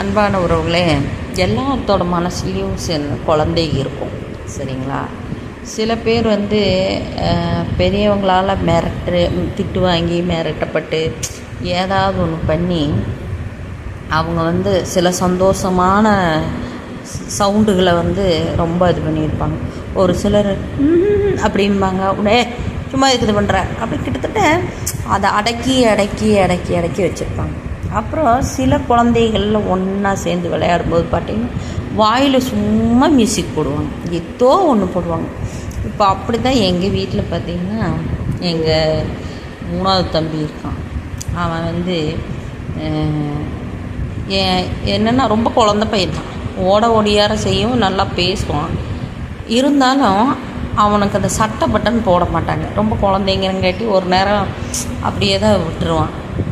அன்பான உறவுகளே எல்லாத்தோட மனசுலேயும் சில குழந்தை இருக்கும் சரிங்களா? சில பேர் வந்து பெரியவங்களால் மிரட்டு திட்டு வாங்கி மிரட்டப்பட்டு ஏதாவது ஒன்று பண்ணி அவங்க வந்து சில சந்தோஷமான சவுண்டுகளை வந்து ரொம்ப இது பண்ணியிருப்பாங்க. ஒரு சிலர் அப்படிம்பாங்க. உடனே சும்மா இது பண்ணுற அப்படி கிட்டத்தட்ட அதை அடக்கி அடக்கி அடக்கி அடக்கி வச்சுருப்பாங்க. அப்புறம் சில குழந்தைகளில் ஒன்றா சேர்ந்து விளையாடும்போது பார்த்தீங்கன்னா வாயில் சும்மா மியூசிக் போடுவாங்க. ஏதோ ஒன்று போடுவாங்க. இப்போ அப்படி தான் எங்கள் வீட்டில் பார்த்திங்கன்னா எங்கள் மூணாவது தம்பி இருக்கான். அவன் வந்து என்னென்னா ஏ- ரொம்ப குழந்த பையன் தான் ஓட ஓடியார செய்யும் நல்லா பேசுவான். இருந்தாலும் அவனுக்கு அந்த சட்டை பட்டன் போட மாட்டாங்க. ரொம்ப குழந்தைங்கிறங்காட்டி ஒரு நேரம் அப்படியே தான் விட்டுருவான்.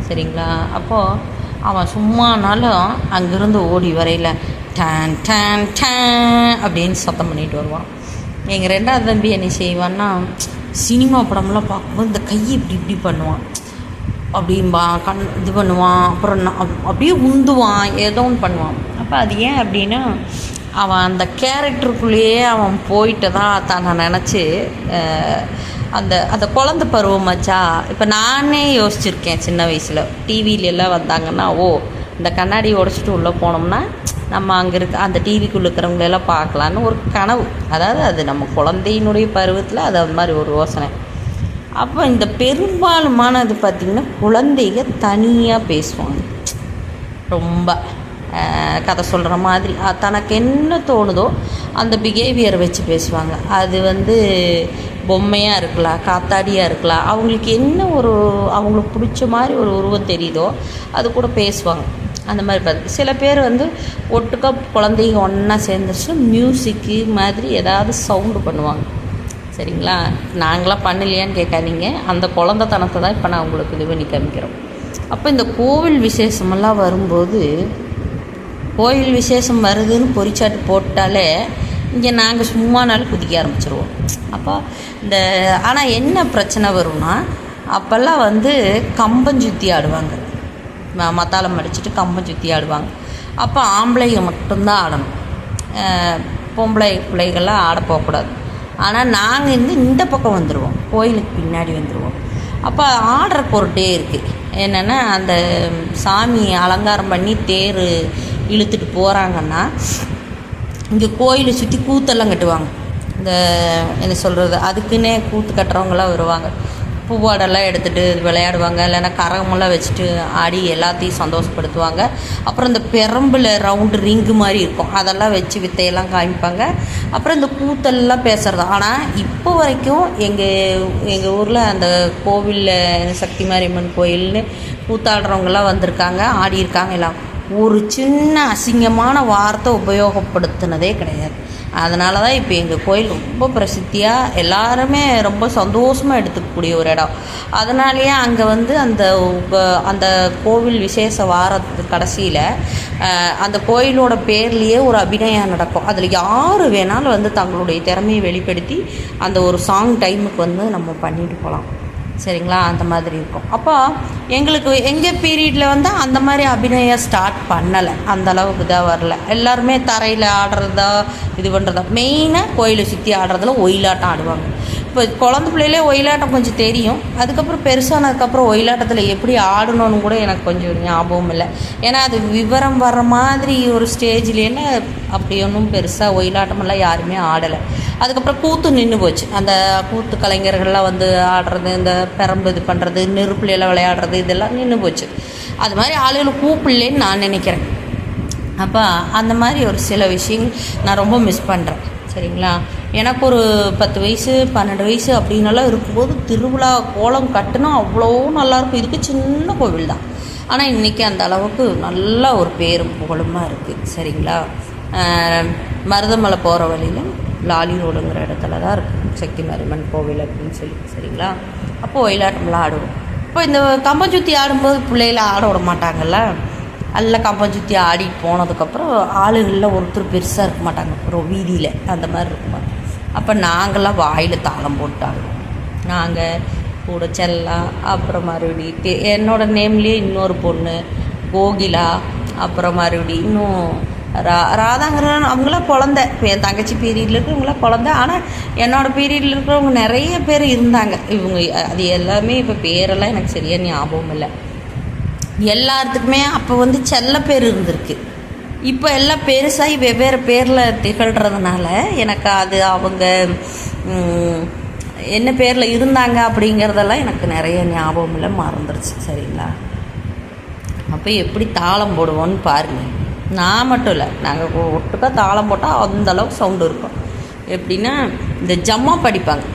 சரிங்களா? அப்போது அவன் சும்மானாலும் அங்கேருந்து ஓடி வரையில் டேன் டேன் டேன் அப்படின்னு சத்தம் பண்ணிட்டு வருவான். எங்கள் ரெண்டாவது தம்பி என்ன செய்வான்னா சினிமா படம்லாம் பார்க்கும்போது இந்த கையை இப்படி இப்படி பண்ணுவான். அப்படிம்பா கண் இது பண்ணுவான் அப்புறம் நான் அப்படியே உந்துவான் ஏதோ ஒன்று பண்ணுவான். அப்போ அது ஏன் அப்படின்னா அவன் அந்த கேரக்டருக்குள்ளேயே அவன் போயிட்டு தான் தான் நான் நினச்சி அந்த அந்த குழந்த பருவம் மச்சா இப்போ நானே யோசிச்சிருக்கேன் சின்ன வயசில். டிவியில எல்லாம் வந்தாங்கன்னா ஓ இந்த கண்ணாடி உடச்சிட்டு உள்ளே போனோம்னா நம்ம அங்கே இருக்க அந்த டிவிக்குள்ளே இருக்கிறவங்களெல்லாம் பார்க்கலான்னு ஒரு கனவு. அதாவது அது நம்ம குழந்தையினுடைய பருவத்தில் அது அது மாதிரி ஒரு யோசனை. அப்போ இந்த பெரும்பாலுமானது பார்த்திங்கன்னா குழந்தைங்க தனியாக பேசுவாங்க. ரொம்ப கதை சொல்கிற மாதிரி. தனக்கு என்ன தோணுதோ அந்த பிஹேவியரை வச்சு பேசுவாங்க. அது வந்து பொம்மையாக இருக்கலாம் காத்தாடியாக இருக்கலாம். அவங்களுக்கு என்ன ஒரு அவங்களுக்கு பிடிச்ச மாதிரி ஒரு உருவம் தெரியுதோ அது கூட பேசுவாங்க. அந்த மாதிரி பார்த்து. சில பேர் வந்து ஒட்டுக்கா குழந்தைங்க ஒன்றா சேர்ந்துருச்சுன்னா மியூசிக்கு மாதிரி ஏதாவது சவுண்டு பண்ணுவாங்க. சரிங்களா? நாங்களாம் பண்ணலையான்னு கேட்காதீங்க. அந்த குழந்தைத்தனத்தை தான் இப்போ நான் உங்களுக்கு இது பண்ணி காமிக்கிறோம். அப்போ இந்த கோவில் விசேஷமெல்லாம் வரும்போது கோவில் விசேஷம் வருதுன்னு பொறிச்சாட்டு போட்டாலே இங்கே நாங்கள் சும்மானாலும் குதிக்க ஆரம்பிச்சிருவோம். அப்போ இந்த ஆனால் என்ன பிரச்சனை வரும்னா அப்போல்லாம் வந்து கம்பஞ்சுத்தி ஆடுவாங்க. ம- மத்தாளம் அடிச்சுட்டு கம்பம் சுற்றி ஆடுவாங்க. அப்போ ஆம்பளைங்க மட்டும்தான் ஆடணும். பொம்பளை பிள்ளைகள்லாம் ஆட போகக்கூடாது. ஆனால் நாங்கள் இருந்து இந்த பக்கம் வந்துடுவோம் கோயிலுக்கு பின்னாடி வந்துடுவோம் அப்போ ஆடுற பொருட்டே இருக்குது என்னென்னா அந்த சாமி அலங்காரம் பண்ணி தேர் இழுத்துட்டு போகிறாங்கன்னா இங்கே கோயிலை சுற்றி கூத்தெல்லாம் கட்டுவாங்க. இந்த என்ன சொல்கிறது அதுக்குன்னே கூத்து கட்டுறவங்களாம் வருவாங்க. பூவாடெல்லாம் எடுத்துகிட்டு விளையாடுவாங்க. இல்லைன்னா கரகமெல்லாம் வச்சுட்டு ஆடி எல்லாத்தையும் சந்தோஷப்படுத்துவாங்க. அப்புறம் இந்த பெரம்பில் ரவுண்டு ரிங்கு மாதிரி இருக்கும். அதெல்லாம் வச்சு வித்தையெல்லாம் காமிப்பாங்க. அப்புறம் இந்த கூத்தெல்லாம் பேசுகிறது ஆனால் இப்போ வரைக்கும் எங்கள் எங்கள் ஊரில் அந்த கோவிலில் சக்தி மாரியம்மன் கோயில்னு கூத்தாடுறவங்கெல்லாம் வந்திருக்காங்க ஆடியிருக்காங்க எல்லாம். ஒரு சின்ன அசிங்கமான வார்த்தை உபயோகப்படுத்தினதே கிடையாது. அதனால தான் இப்போ எங்கள் கோயில் ரொம்ப பிரசித்தியாக எல்லாருமே ரொம்ப சந்தோஷமாக எடுத்துக்கக்கூடிய ஒரு இடம். அதனாலேயே அங்கே வந்து அந்த அந்த கோவில் விசேஷ வாரத்து கடைசியில் அந்த கோயிலோட பேர்லேயே ஒரு அபிநயம் நடக்கும். அதில் யார் வேணாலும் வந்து தங்களுடைய திறமையை வெளிப்படுத்தி அந்த ஒரு சாங் டைமுக்கு வந்து நம்ம பண்ணிட்டு போகலாம் சரிங்களா? அந்த மாதிரி இருக்கும். அப்போ எங்களுக்கு எங்கள் பீரியடில் வந்து அந்த மாதிரி அபிநயம் ஸ்டார்ட் பண்ணலை. அந்த அளவுக்கு இதாக வரல. எல்லாருமே தரையில் ஆடுறதா இது பண்ணுறதா மெயினாக கோயிலை சுற்றி ஆடுறதுல ஒயிலாட்டம் ஆடுவாங்க. இப்போ குழந்த பிள்ளையிலே ஒயிலாட்டம் கொஞ்சம் தெரியும். அதுக்கப்புறம் பெருசானதுக்கப்புறம் ஒயிலாட்டத்தில் எப்படி ஆடணும்னு கூட எனக்கு கொஞ்சம் ஞாபகம் இல்லை. ஏன்னா அது விவரம் வர்ற மாதிரி ஒரு ஸ்டேஜ்லேன்னு அப்படி ஒன்றும் பெருசாக ஒயிலாட்டமெல்லாம் யாருமே ஆடலை. அதுக்கப்புறம் கூத்து நின்று போச்சு. அந்த கூத்து கலைஞர்கள்லாம் வந்து ஆடுறது இந்த பெரம்பு இது பண்ணுறது நெருப்புலையெல்லாம் விளையாடுறது இதெல்லாம் நின்று போச்சு. அது மாதிரி ஆளுகளை கூப்பிடலேன்னு நான் நினைக்கிறேன். அப்போ அந்த மாதிரி ஒரு சில விஷயங்கள் நான் ரொம்ப மிஸ் பண்ணுறேன் சரிங்களா? எனக்கு ஒரு பத்து வயசு பன்னெண்டு வயசு அப்படின்னலாம் இருக்கும்போது திருவிழா கோலம் கட்டுனா அவ்வளோ நல்லாயிருக்கும். இதுக்கு சின்ன கோவில் தான். ஆனால் இன்றைக்கி அந்த அளவுக்கு நல்ல ஒரு பேரும் புகழுமாக இருக்குது சரிங்களா? மருதமலை போகிற வழியில் லாலி ரோடுங்கிற இடத்துல தான் இருக்குது சக்தி மாரியம்மன் கோவில் அப்படின்னு சொல்லி சரிங்களா? அப்போ ஒயிலாட்டம்லாம் ஆடுவோம். இப்போ இந்த கம்பம் சுற்றி ஆடும்போது பிள்ளைகள ஆட விட மாட்டாங்கல்ல? நல்லா கம்பம் சுற்றி ஆடிட்டு போனதுக்கப்புறம் ஆளுகளில் ஒருத்தர் பெருசாக இருக்க மாட்டாங்க. ஒரு வீதியில் அந்த மாதிரி இருக்குமா? அப்போ நாங்களாம் வாயில் தாளம் போட்டு ஆடுவோம். நாங்கள் கூட செல்லா அப்புறம் மறுபடி தே- நேம்லேயே இன்னொரு பொண்ணு கோகிலா அப்புறம் மறுபடி இன்னும் ரா ராதாங்கிறவங்க அவங்களாம் குழந்த இப்போ என் தங்கச்சி பீரியடில் இருக்கிறவங்களாம் குழந்த ஆனால் என்னோடய பீரியடில் இருக்கிறவங்க நிறைய பேர் இருந்தாங்க. இவங்க அது எல்லாமே இப்போ பேரெல்லாம் எனக்கு சரியாக ஞாபகம் இல்லை. எல்லாத்துக்குமே அப்போ வந்து செல்ல பேர் இருந்திருக்கு. இப்போ எல்லாம் பெருசாகி வெவ்வேறு பேரில் திகழ்கிறதுனால எனக்கு அது அவங்க என்ன பேரில் இருந்தாங்க அப்படிங்கிறதெல்லாம் எனக்கு நிறைய ஞாபகம் இல்லை. மறந்துருச்சு. சரிங்களா? அப்போ எப்படி தாளம் போடுவோன்னு பாருங்கள் நான் மட்டும் இல்லை. நாங்கள் ஒட்டுக்கா தாளம் போட்டால் அந்த அளவுக்கு சவுண்டு இருக்கும். எப்படின்னா இந்த ஜம்மா படிப்பாங்க.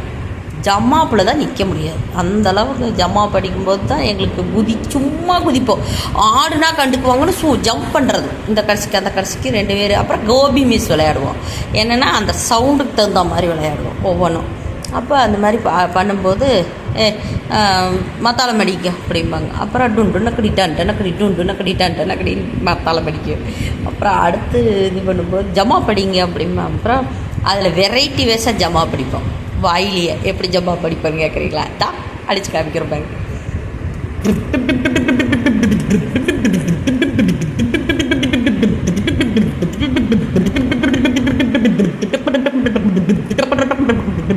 ஜம்மாப்பில் தான் நிற்க முடியாது. அந்த அளவுக்கு ஜம்மா படிக்கும்போது தான் எங்களுக்கு குதி சும்மா குதிப்போம். ஆடுனா கண்டுக்குவாங்கன்னு சூ ஜம்ப் பண்ணுறது இந்த கடைசிக்கு அந்த கடைசிக்கு ரெண்டு பேர். அப்புறம் கோபி மிஸ் விளையாடுவோம். என்னென்னா அந்த சவுண்டுக்கு தகுந்த மாதிரி விளையாடுவோம் ஒவ்வொன்றும் அப்போ அந்த மாதிரி பா பண்ணும்போது ஏ மத்தாளம் அடிக்க அப்படிம்பாங்க. அப்புறம் டுண்டு நக்கடி டன் நக்கடி டுண்டு நக்கடி டன் நக்கடி மத்தாளம் அடிக்கும் அப்புறம் அடுத்து இது பண்ணும்போது ஜமா படிங்க அப்படிம்பா அப்புறம் அதில் வெரைட்டி வேஸாக ஜமா படிப்போம் வாயிலேயே. எப்படி ஜமா படிப்பேன்னு கேட்குறீங்களா தான் அடித்து காமிக்கிறப்பாங்க இது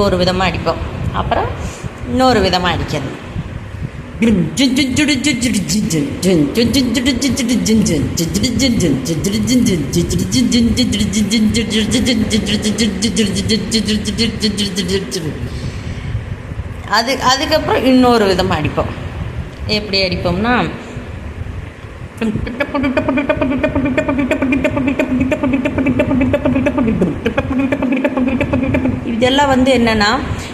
ஒரு விதமாக அடிப்போம். அப்புறம் இன்னொரு விதமாக அடிக்கிறது. அது அதுக்கப்புறம் இன்னொரு விதமாக அடிப்போம். எப்படி அடிப்போம்னா இதெல்லாம் வந்து என்னென்னா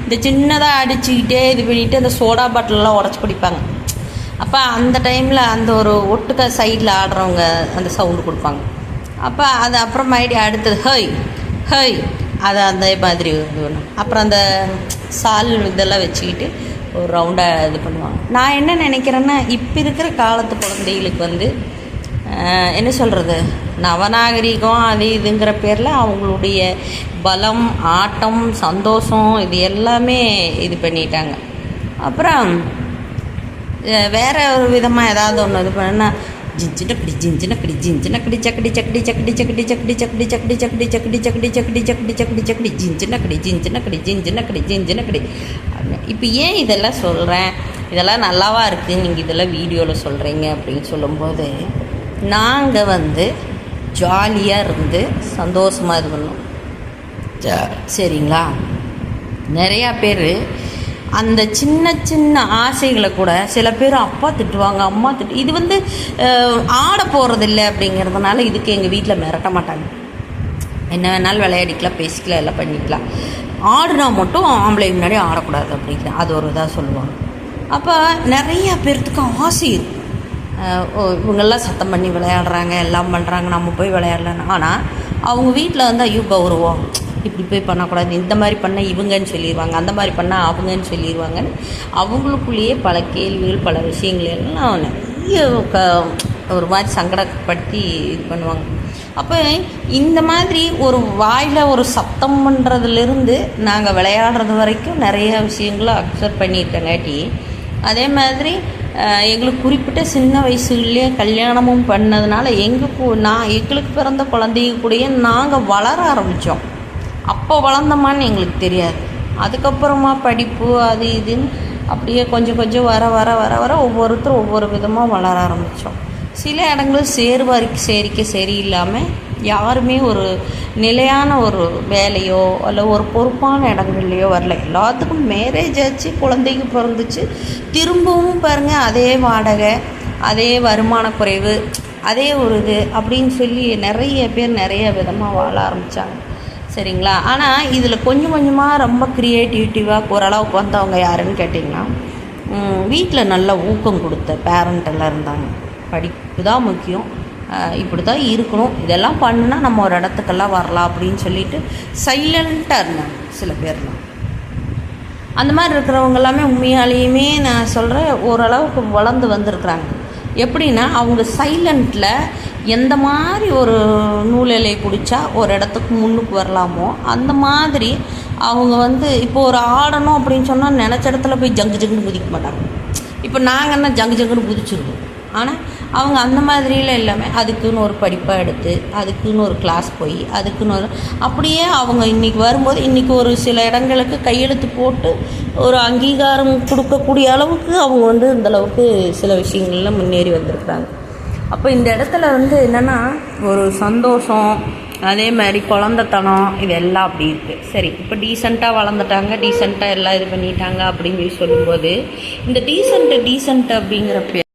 இந்த சின்னதாக அடிச்சுக்கிட்டே இது பண்ணிட்டு அந்த சோடா பாட்டிலெலாம் உடச்சி குடிப்பாங்க அப்போ அந்த டைமில் அந்த ஒரு ஒட்டுக்க சைடில் ஆடுறவங்க அந்த சவுண்டு கொடுப்பாங்க. அப்போ அது அப்புறம் மறுபடியும் அடுத்தது ஹை ஹை அது அந்த மாதிரி இது பண்ணும். அப்புறம் அந்த சால் இதெல்லாம் வச்சுக்கிட்டு ஒரு ரவுண்டாக இது பண்ணுவாங்க. நான் என்ன நினைக்கிறேன்னா இப்போ இருக்கிற காலத்து குழந்தைகளுக்கு வந்து என்ன சொல்கிறது நவநாகரிகம் அது இதுங்கிற பேரில் அவங்களுடைய பலம் ஆட்டம் சந்தோஷம் இது எல்லாமே இது பண்ணிட்டாங்க அப்புறம் வேறு ஒரு விதமாக ஏதாவது ஒன்று இது பண்ணா ஜிஞ்சின கடி ஜிஞ்சின கடி ஜிஞ்சின கடி சக்கடி சக்கடி சக்கடி சக்கடி சக்கடி சக்கடி சக்கடி சக்கடி சக்கடி சக்கடி சக்கடி சக்கடி சக்கடி சக்கடி ஜிஞ்சின கடி ஜிஞ்சின கடி ஜிஞ்சின கடி ஜிஞ்சின கடி இப்போ ஏன் இதெல்லாம் சொல்கிறேன் இதெல்லாம் நல்லாவா இருக்குது நீங்கள் இதெல்லாம் வீடியோவில் சொல்கிறீங்க அப்படின்னு சொல்லும்போது நாங்கள் வந்து ஜாலியாக இருந்து சந்தோஷமாக இது பண்ணோம். சரிங்களா? நிறையா பேர் அந்த சின்ன சின்ன ஆசைகளை கூட சில பேர் அப்பா திட்டுவாங்க அம்மா திட்டு இது வந்து ஆட போகிறதில்ல அப்படிங்கிறதுனால இதுக்கு எங்கள் வீட்டில் மிரட்ட மாட்டாங்க. என்ன வேணாலும் விளையாடிக்கலாம் பேசிக்கலாம் எல்லாம் பண்ணிக்கலாம். ஆடுனா மட்டும் ஆம்பளை முன்னாடி ஆடக்கூடாது அப்படிங்கிற அது ஒரு இதாக சொல்லுவாங்க. அப்போ நிறைய பேர்த்துக்கு ஆசை இருக்கு. அஹ் ஓ இவங்கெல்லாம் சத்தம் பண்ணி விளையாடுறாங்க எல்லாம் பண்ணுறாங்க நம்ம போய் விளையாடலன்னு. ஆனால் அவங்க வீட்டில் வந்து ஐயோ கௌரவம். இப்படி போய் பண்ணக்கூடாது. இந்த மாதிரி பண்ணால் இவங்கன்னு சொல்லிடுவாங்க அந்த மாதிரி பண்ணால் அவங்கன்னு சொல்லிடுவாங்கன்னு அவங்களுக்குள்ளேயே பல கேள்விகள் பல விஷயங்கள் எல்லாம் நிறைய க ஒரு மாதிரி சங்கடப்படுத்தி இது பண்ணுவாங்க. அப்போ இந்த மாதிரி ஒரு வாயில் ஒரு சத்தம் பண்ணுறதுலேருந்து நாங்கள் விளையாடுறது வரைக்கும் நிறைய விஷயங்களை அப்சர்வ் பண்ணியிருக்கங்காட்டி அதே மாதிரி எங்களுக்கு குறிப்பிட்ட சின்ன வயசுலேயே கல்யாணமும் பண்ணதுனால எங்கள் நான் எங்களுக்கு பிறந்த குழந்தைங்க கூடயே நாங்கள் வளர ஆரம்பித்தோம் அப்போ வளர்ந்தோமான்னு எங்களுக்கு தெரியாது. அதுக்கப்புறமா படிப்பு அது இதுன்னு அப்படியே கொஞ்சம் கொஞ்சம் வர வர வர வர ஒவ்வொருத்தரும் ஒவ்வொரு விதமாக வளர ஆரம்பித்தோம் சில இடங்கள் சேர்வாரிக்கு சேரிக்க சரியில்லாமல் யாருமே ஒரு நிலையான ஒரு வேலையோ அல்ல ஒரு பொறுப்பான இடங்கள்லையோ வரல. எல்லாத்துக்கும் மேரேஜ் ஆச்சு குழந்தைக்கு பிறந்துச்சு. திரும்பவும் பாருங்கள் அதே வாடகை அதே வருமான குறைவு அதே ஒரு இது அப்படின்னு சொல்லி நிறைய பேர் நிறைய விதமாக வாழ ஆரம்பித்தாங்க சரிங்களா? ஆனால் இதில் கொஞ்சம் கொஞ்சமாக ரொம்ப க்ரியேட்டிவிட்டிவாக ஓரளவுக்கு வந்தவங்க யாருன்னு கேட்டிங்கன்னா வீட்டில் நல்ல ஊக்கம் கொடுத்த பேரண்ட் எல்லாம் இருந்தாங்க. படிப்பு தான் முக்கியம். இப்படி தான் இருக்கணும். இதெல்லாம் பண்ணுனா நம்ம ஒரு இடத்துக்கெல்லாம் வரலாம் அப்படின்னு சொல்லிட்டு சைலண்ட்டாக இருந்தாங்க சில பேர்லாம். அந்த மாதிரி இருக்கிறவங்க எல்லாமே உண்மையாலேயுமே நான் சொல்கிறேன் ஓரளவுக்கு வளர்ந்து வந்திருக்கிறாங்க. எப்படின்னா அவங்க சைலண்ட்டில் எந்த மாதிரி ஒரு நூலிலை பிடிச்சா ஒரு இடத்துக்கு முன்னுக்கு வரலாமோ அந்த மாதிரி அவங்க வந்து இப்போ ஒரு ஆடணும் அப்படின்னு சொன்னால் நினச்ச இடத்துல போய் ஜங்கு ஜங்குன்னு குதிக்க மாட்டாங்க. இப்போ நாங்கள் என்ன ஜங்கு ஜங்குன்னு குதிச்சிருக்கோம் ஆனால் அவங்க அந்த மாதிரிலாம் எல்லாமே அதுக்குன்னு ஒரு படிப்பாக எடுத்து அதுக்குன்னு ஒரு கிளாஸ் போய் அதுக்குன்னு ஒரு அப்படியே அவங்க இன்றைக்கி வரும்போது இன்றைக்கி ஒரு சில இடங்களுக்கு கையெழுத்து போட்டு ஒரு அங்கீகாரம் கொடுக்கக்கூடிய அளவுக்கு அவங்க வந்து இந்தளவுக்கு சில விஷயங்கள்லாம் முன்னேறி வந்திருக்கிறாங்க. அப்போ இந்த இடத்துல வந்து என்னென்னா ஒரு சந்தோஷம் அதே மாதிரி குழந்தத்தனம் இது எல்லாம் அப்படி இருக்குது சரி இப்போ டீசெண்டாக வளர்ந்துட்டாங்க டீசெண்டாக எல்லாம் இது பண்ணிட்டாங்க அப்படின்னு சொல்லி சொல்லும்போது இந்த டீசெண்ட்டு டீசெண்ட் அப்படிங்கிற பேர்